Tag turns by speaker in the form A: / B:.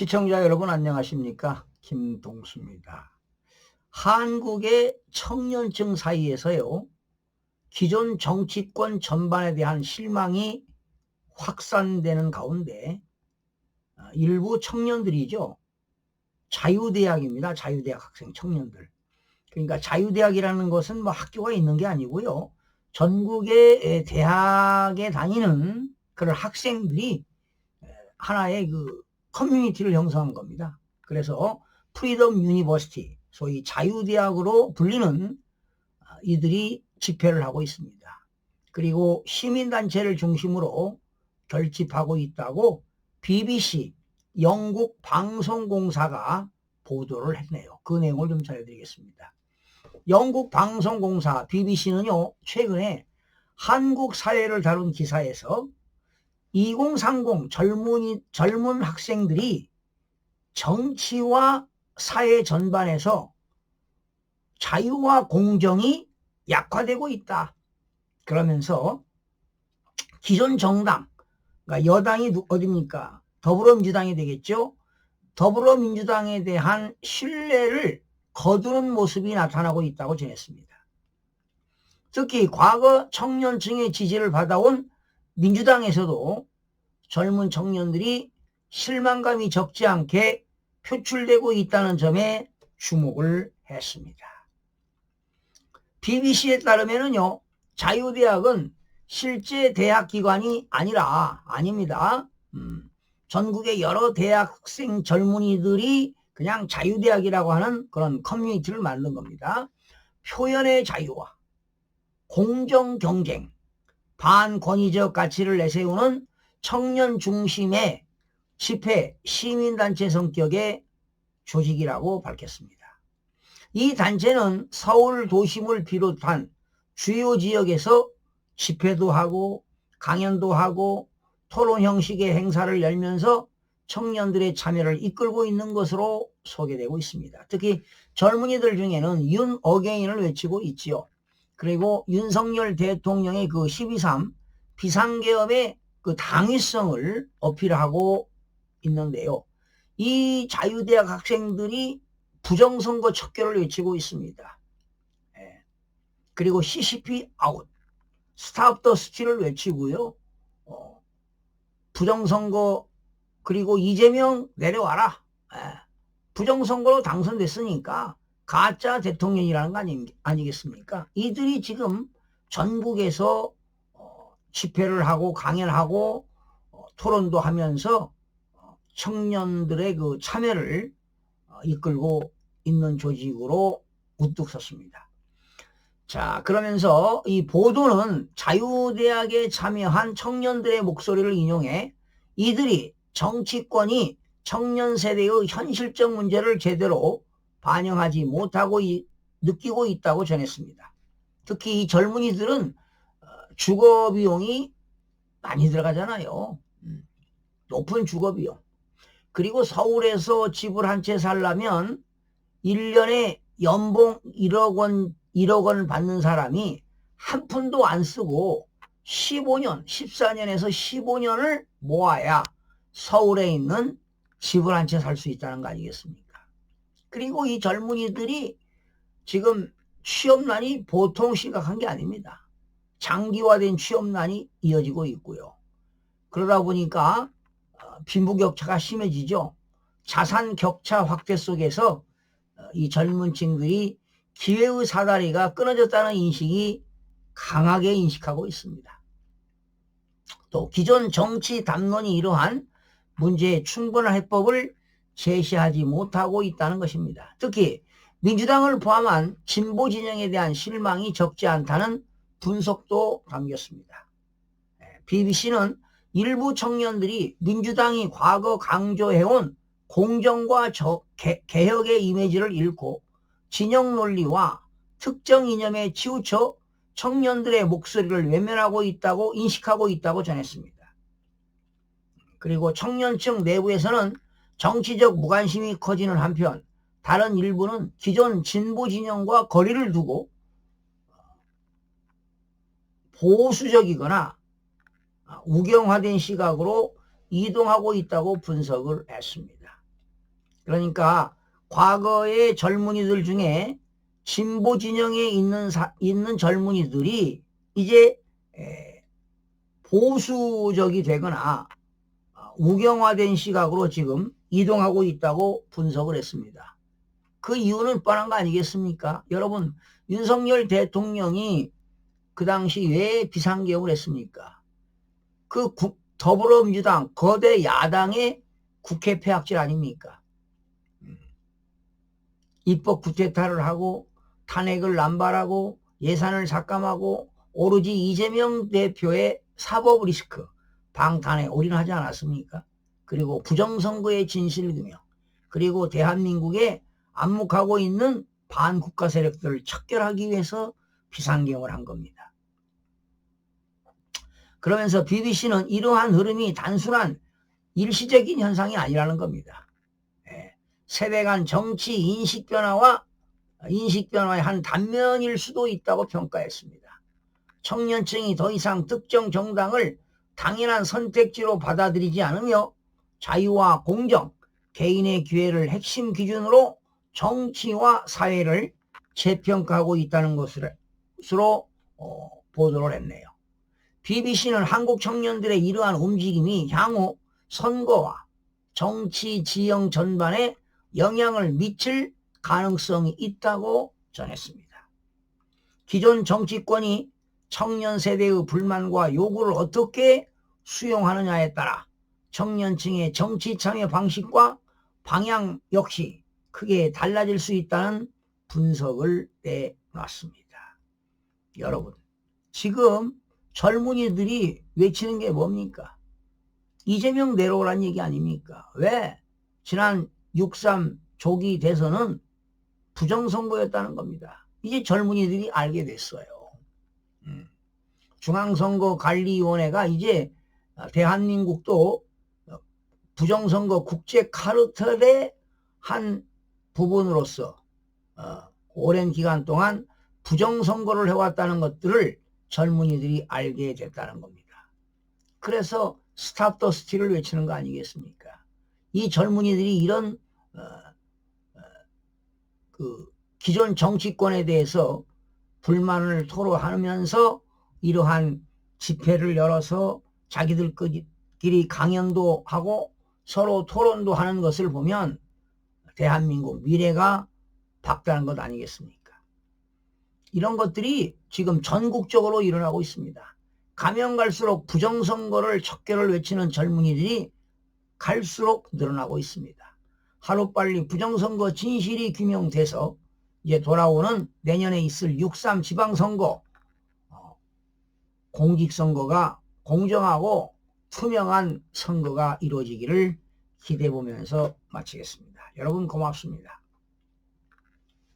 A: 시청자 여러분 안녕하십니까? 김동수입니다. 한국의 청년층 사이에서요, 기존 정치권 전반에 대한 실망이 확산되는 가운데 아, 일부 청년들이죠. 자유대학입니다. 자유대학 학생 청년들. 그러니까 자유대학이라는 것은 뭐 학교가 있는 게 아니고요. 전국의 대학에 다니는 그런 학생들이 하나의 그 커뮤니티를 형성한 겁니다. 그래서 프리덤 유니버시티, 소위 자유대학으로 불리는 아, 이들이 집회를 하고 있습니다. 그리고 시민단체를 중심으로 결집하고 있다고 BBC 영국 방송공사가 보도를 했네요. 그 내용을 좀 전해드리겠습니다. 영국 방송공사 BBC는요, 최근에 한국 사회를 다룬 기사에서 2030 젊은이, 젊은 학생들이 정치와 사회 전반에서 자유와 공정이 약화되고 있다. 그러면서 기존 정당, 그러니까 여당이 어딥니까? 더불어민주당이 되겠죠? 더불어민주당에 대한 신뢰를 거두는 모습이 나타나고 있다고 전했습니다. 특히 과거 청년층의 지지를 받아온 민주당에서도 젊은 청년들이 실망감이 적지 않게 표출되고 있다는 점에 주목을 했습니다. BBC에 따르면요, 자유대학은 실제 대학 기관이 아니라, 아닙니다. 음, 전국의 여러 대학생 젊은이들이 그냥 자유대학이라고 하는 그런 커뮤니티를 만든 겁니다. 표현의 자유와 공정 경쟁, 반권위적 가치를 내세우는 청년 중심의 집회, 시민단체 성격의 조직이라고 밝혔습니다. 이 단체는 서울 도심을 비롯한 주요 지역에서 집회도 하고 강연도 하고 토론 형식의 행사를 열면서 청년들의 참여를 이끌고 있는 것으로 소개되고 있습니다. 특히 젊은이들 중에는 윤 어게인을 외치고 있지요. 그리고 윤석열 대통령의 그 12.3 비상계엄의 그 당위성을 어필하고 있는데요. 이 자유대학 학생들이 부정선거 척결을 외치고 있습니다. 예. 그리고 CCP 아웃, 스탑 더 스틸을 외치고요. 어, 부정선거 그리고 이재명 내려와라. 예. 부정선거로 당선됐으니까 가짜 대통령이라는 거 아니, 아니겠습니까? 이들이 지금 전국에서 어, 집회를 하고 강연하고 어, 토론도 하면서 어, 청년들의 그 참여를 어, 이끌고 있는 조직으로 우뚝 섰습니다. 자, 그러면서 이 보도는 자유대학에 참여한 청년들의 목소리를 인용해 이들이 정치권이 청년 세대의 현실적 문제를 제대로 반영하지 못하고 이, 느끼고 있다고 전했습니다. 특히 이 젊은이들은 어, 주거 비용이 많이 들어가잖아요. 음, 높은 주거 비용. 그리고 서울에서 집을 한 채 살려면 1년에 연봉 1억 원, 1억 원을 받는 사람이 한 푼도 안 쓰고 15년, 14년에서 15년을 모아야 서울에 있는 집을 한 채 살 수 있다는 거 아니겠습니까? 그리고 이 젊은이들이 지금 취업난이 보통 심각한 게 아닙니다. 장기화된 취업난이 이어지고 있고요. 그러다 보니까 어, 빈부격차가 심해지죠. 자산 격차 확대 속에서 어, 이 젊은 층들이 기회의 사다리가 끊어졌다는 인식이 강하게 인식하고 있습니다. 또 기존 정치 담론이 이러한 문제의 충분한 해법을 제시하지 못하고 있다는 것입니다. 특히 민주당을 포함한 진보 진영에 대한 실망이 적지 않다는 분석도 담겼습니다. BBC는 일부 청년들이 민주당이 과거 강조해온 공정과 저, 개, 개혁의 이미지를 잃고 진영 논리와 특정 이념에 치우쳐 청년들의 목소리를 외면하고 있다고 인식하고 있다고 전했습니다. 그리고 청년층 내부에서는 정치적 무관심이 커지는 한편 다른 일부는 기존 진보 진영과 거리를 두고 보수적이거나 우경화된 시각으로 이동하고 있다고 분석을 했습니다. 그러니까 과거의 젊은이들 중에 진보 진영에 있는 사- 있는 젊은이들이 이제 에, 보수적이 되거나 아, 우경화된 시각으로 지금 이동하고 있다고 분석을 했습니다. 그 이유는 뻔한 거 아니겠습니까? 여러분 윤석열 대통령이 그 당시 왜 비상계엄을 했습니까? 그 국- 더불어민주당 거대 야당의 국회 폐악질 아닙니까? 음. 입법 구태타를 하고 탄핵을 남발하고 예산을 삭감하고 오로지 이재명 대표의 사법 리스크 방탄에 올인하지 않았습니까? 그리고 부정선거의 진실 규명 그리고 대한민국에 안목하고 있는 반국가 세력들을 척결하기 위해서 비상경을 한 겁니다. 그러면서 BBC는 이러한 흐름이 단순한 일시적인 현상이 아니라는 겁니다. 예, 세대 간 정치 인식 변화와 인식 변화의 한 단면일 수도 있다고 평가했습니다. 청년층이 더 이상 특정 정당을 당연한 선택지로 받아들이지 않으며 자유와 공정, 개인의 기회를 핵심 기준으로 정치와 사회를 재평가하고 있다는 것으로 어, 보도를 했네요. BBC는 한국 청년들의 이러한 움직임이 향후 선거와 정치 지형 전반에 영향을 미칠 가능성이 있다고 전했습니다. 기존 정치권이 청년 세대의 불만과 요구를 어떻게 수용하느냐에 따라 청년층의 정치 참여 방식과 방향 역시 크게 달라질 수 있다는 분석을 내놨습니다. 여러분, 지금 젊은이들이 외치는 게 뭡니까? 이재명 내려오란 얘기 아닙니까? 왜? 지난 6.3 조기 대선은 부정선거였다는 겁니다. 이제 젊은이들이 알게 됐어요. 음. 중앙선거관리위원회가 이제 대한민국도 부정선거 국제 카르텔의 한 부분으로서 어, 오랜 기간 동안 부정선거를 해왔다는 것들을 젊은이들이 알게 됐다는 겁니다. 그래서 스탑 더 스틸을 외치는 거 아니겠습니까? 이 젊은이들이 이런 어, 어, 그 기존 정치권에 대해서 불만을 토로하면서 이러한 집회를 열어서 자기들끼리 강연도 하고 서로 토론도 하는 것을 보면 대한민국 미래가 밝다는 것 아니겠습니까? 이런 것들이 지금 전국적으로 일어나고 있습니다. 가면 갈수록 부정선거를 척결을 외치는 젊은이들이 갈수록 늘어나고 있습니다. 하루빨리 부정선거 진실이 규명돼서 이제 돌아오는 내년에 있을 6.3 지방선거 어, 공직선거가 공정하고 투명한 선거가 이루어지기를 기대해 보면서 마치겠습니다. 여러분 고맙습니다.